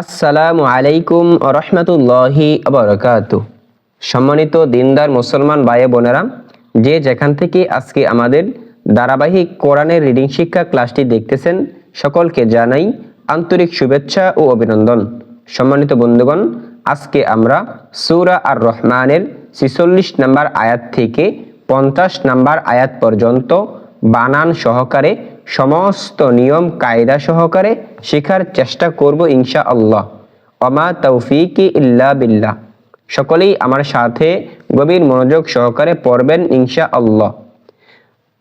আসসালামু আলাইকুম রহমতুল্লাহি আবরকাত সম্মানিত দিনদার মুসলমান ভাই বোনেরা, যে যেখান থেকে আজকে আমাদের ধারাবাহিক কোরআনের রিডিং শিক্ষা ক্লাসটি দেখতেছেন, সকলকে জানাই আন্তরিক শুভেচ্ছা ও অভিনন্দন। সম্মানিত বন্ধুগণ, আজকে আমরা সূরা আর রহমানের ছিচল্লিশ নাম্বার আয়াত থেকে পঞ্চাশ নাম্বার আয়াত পর্যন্ত বানান সহকারে সমস্ত নিয়ম কায়দা সহকারে শেখার চেষ্টা করব ইনশা আল্লাহ অমা তৌফিকি ইল্লা বিল্লাহ সকলেই আমার সাথে গভীর মনোযোগ সহকারে পড়বেন ইনশা আল্লাহ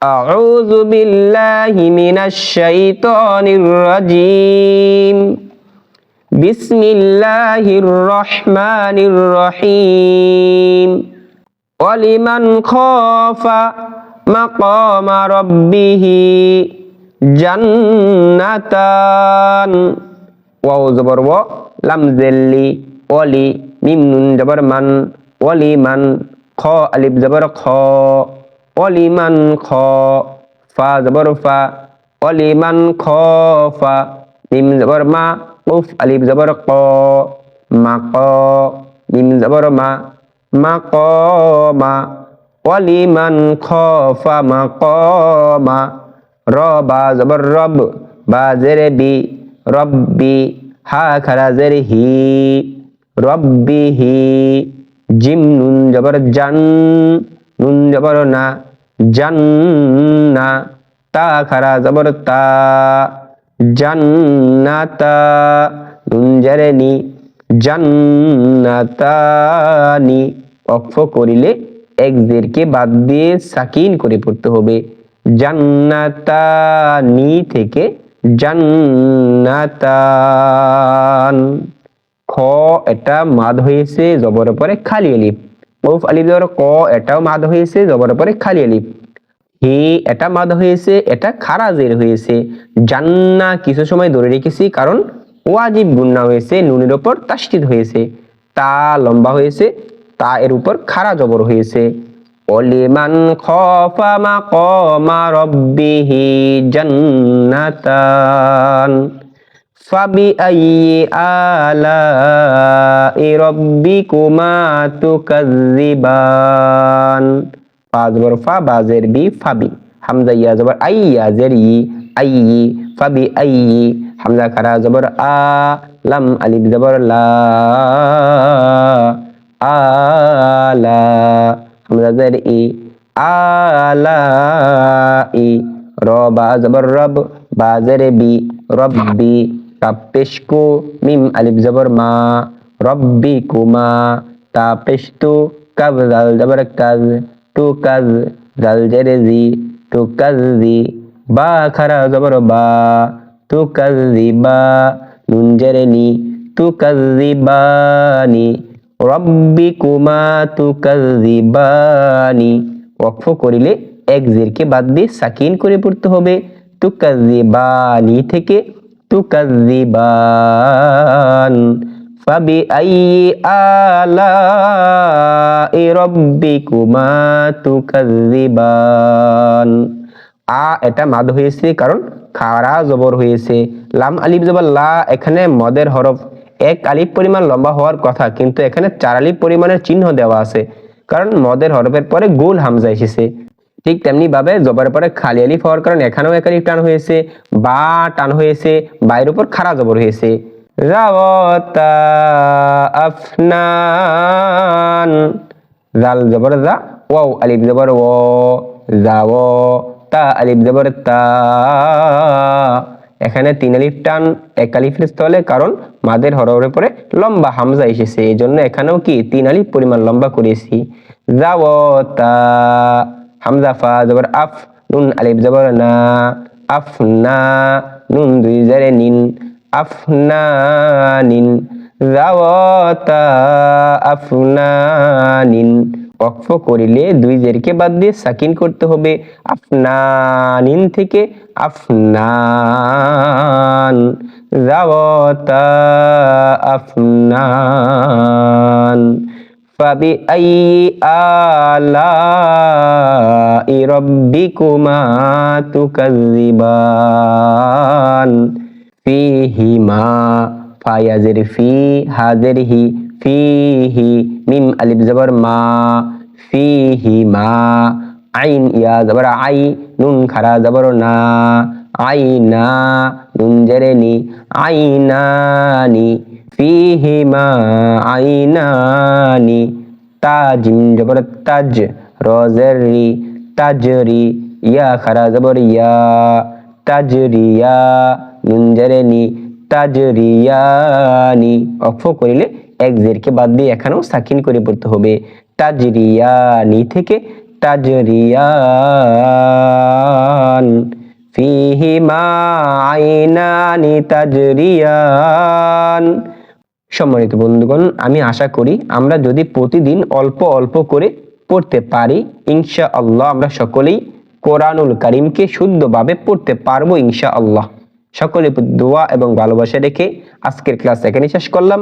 أعوذ بالله من الشيطان الرجيم بسم الله الرحمن الرحيم ولمن خاف مقام ربه জান্নাতান। ওয়াও জবর ওয়া লাম জেল্লি, ওয়ালি, মিম নুন জবর মান, ওয়ালি মান, খ আলিফ জবর খ, ওয়ালি মান খ, ফা জবর ফা, ওয়ালি মান খ, ফা, মিম জবর মা, উফ আলিফ জবর ক, মা ক, মিম জবর মা মা ক, মা ওয়ালিমান খফা মাকামা রবা জবর রব বা জেরে বি রব্বি হা খারা জেরে হি রব্বি হি, জিম নুন জবর জান, নুন জবর না জান্না তা খারা জবর তা জান্নাতা নুন জেরে নি জান্নাতানি অক্ষ করিলে এক জেরকে বাদ দিয়ে সাকিন করে পড়তে হবে। জান্নাতানি থেকে জান্নাতান। খ, এটা মাদ হয়েছে জবর পরে খালি আলিফ। উফ, আলিফ জবর, ক, এটাও মাদ হয়েছে জবর পরে খালি আলিফ। হে, এটা মাদ হয়েছে, এটা খারাজের হয়েছে। জান্না কিছু সময় ধরে রেখেছি, কারণ ওয়াজিব গুন্না হয়েছে, নুনের ওপর তাস্তিদ হয়েছে। তা লম্বা হয়েছে, তা এর উপর খারা জবর হয়েছে। অলিমান খফা মাকামা রব্বিহি জান্নাতান ফাবি আইয়ি আলাই রব্বিকুমা তুকাজ্জিবান ফা বাজের বি ফাবি হামজা ইয়া জবর আইয়া জের ই আইয়ি ফাবি আইয়ি হামজা খারা জবর আ লাম আলিফ জবর লা আলা জের ই আলা ই র বা জবর রব বা জের বি রব্বি কাপ পেশকু মিম আলিফ জবর মা রব্বি কুমা তা পেশতু কাব জাল জবর কাজ টু কাজ জাল জের জি টু কাজ জি বা খারা জবর বা তু কাজ বা নুন জের নি তু কাজ বানি রব্বিকুমা তুকাজ্জিবানি ওয়াকফ করিলে এক জিরকে বাদ দিয়ে সাকিন করে পড়তে হবে। তুকাজ্জিবানি থেকে তুকাজ্জিবান ফাবি আইয়ি আলাই রব্বিকুমা তুকাজ্জিবান আ এটা মাদ হয়েছে কারণ খারা জবর হয়েছে। লাম আলিফ জবর লা এখানে মদের হরফ। এক আলিফ পরিমাণ লম্বা হওয়ার কথা, কিন্তু এখানে চার আলিফ পরিমাণের চিহ্ন দেওয়া আছে, কারণ মদের হরফের পরে গোল হামজা এসেছে। ঠিক তেমনি ভাবে জবরের পরে খালি আলিফ হওয়ার কারণে এখানেও এক আলিফ টান হয়েছে, বা টান হয়েছে বাইরের উপর খারা জবর হয়েছে। জাল জবর জা, ওয়াও, আলিফ জবর ও যাও তা, আলিফ জবর তা। এখানে তিন আলিফ টান, এক আলিফের স্থলে, কারণ মাদের হরফের পরে লম্বা হামজা এসেছে। এই জন্য এখানেও কি তিন আলিফ পরিমাণ লম্বা করেছি। যাওতা হামজা ফা, জবর আফ, নুন, আলিফ জবর না। আফ না, নুন দুই জারে নিন। আফনা নিন। যাওতা আফনানিন অক্ষ করিলে দুই জেরকে বাদ দিয়ে সাকিন করতে হবে। আফনানিন থেকে আফনান। জাওয়াতা আফনান। ফাবি আই আলা রব্বিকুমা তুকাজ্জিবান। ফিহিমা ফায়াজের ফি হাজের হি ফিহি মিম আলিফ জবর মা, ফিহি মা, আইন ইয়া জবর আই, নুন খারা জবর না, আইনা, নুন জেরে নি আইনানি ফিহিমা আইনানি তাজিম জবর তাজ রজের তাজরি ইয়া খারা জবর ইয়া তাজরিয়া নুন জেরে নি তাজরিয়ানি অক্ষ করিলে এক বাদ দিয়ে এখানেও সাকিন করে পড়তে হবে। তাজরিয়ানি থেকে তাজরিয়ান ফিহিমা আইনানি তাজরিয়ান। সম্মানিত বন্ধুগণ, আমি আশা করি আমরা যদি প্রতিদিন অল্প অল্প করে পড়তে পারি ইনশা আল্লাহ আমরা সকলেই কোরআনুল কারিমকে শুদ্ধভাবে পড়তে পারব ইনশা আল্লাহ সকলে দোয়া এবং ভালোবাসা রেখে আজকের ক্লাস এখানে শেষ করলাম।